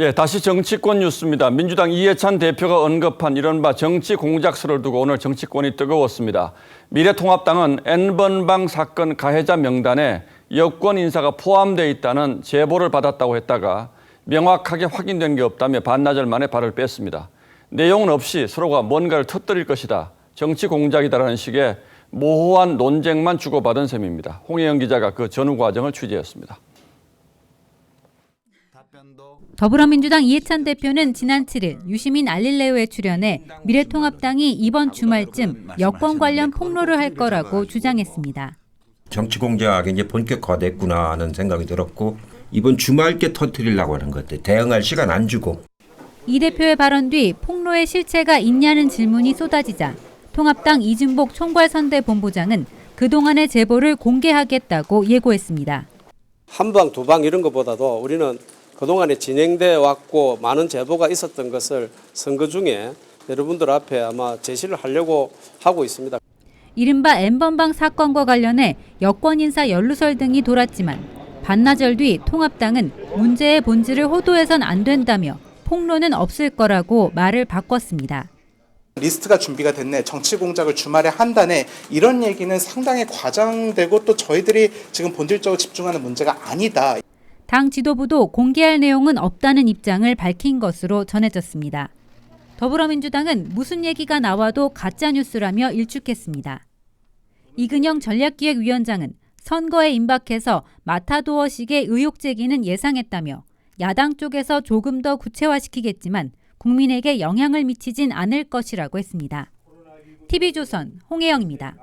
예, 다시 정치권 뉴스입니다. 민주당 이해찬 대표가 언급한 이른바 정치 공작설을 두고 오늘 정치권이 뜨거웠습니다. 미래통합당은 N번방 사건 가해자 명단에 여권 인사가 포함되어 있다는 제보를 받았다고 했다가 명확하게 확인된 게 없다며 반나절 만에 발을 뺐습니다. 내용은 없이 서로가 뭔가를 터뜨릴 것이다. 정치 공작이다라는 식의 모호한 논쟁만 주고받은 셈입니다. 홍혜영 기자가 그 전후 과정을 취재했습니다. 더불어민주당 이해찬 대표는 지난 7일 유시민 알릴레오에 출연해 미래통합당이 이번 주말쯤 여권 관련 폭로를 할 거라고 주장했습니다. 정치 공작이 이제 본격화됐구나 하는 생각이 들었고 이번 주말께 터뜨리려고 하는 것 같아요. 대응할 시간 안 주고 이 대표의 발언 뒤 폭로의 실체가 있냐는 질문이 쏟아지자 통합당 이준복 총괄선대 본부장은 그동안의 제보를 공개하겠다고 예고했습니다. 한 방, 두 방 이런 것보다도 우리는 그동안에 진행돼 왔고 많은 제보가 있었던 것을 선거 중에 여러분들 앞에 아마 제시를 하려고 하고 있습니다. 이른바 N번방 사건과 관련해 여권 인사 연루설 등이 돌았지만 반나절 뒤 통합당은 문제의 본질을 호도해선 안 된다며 폭로는 없을 거라고 말을 바꿨습니다. 리스트가 준비가 됐네. 정치 공작을 주말에 한다네. 이런 얘기는 상당히 과장되고 또 저희들이 지금 본질적으로 집중하는 문제가 아니다. 당 지도부도 공개할 내용은 없다는 입장을 밝힌 것으로 전해졌습니다. 더불어민주당은 무슨 얘기가 나와도 가짜뉴스라며 일축했습니다. 이근영 전략기획위원장은 선거에 임박해서 마타도어식의 의혹 제기는 예상했다며 야당 쪽에서 조금 더 구체화시키겠지만 국민에게 영향을 미치진 않을 것이라고 했습니다. TV조선 홍혜영입니다.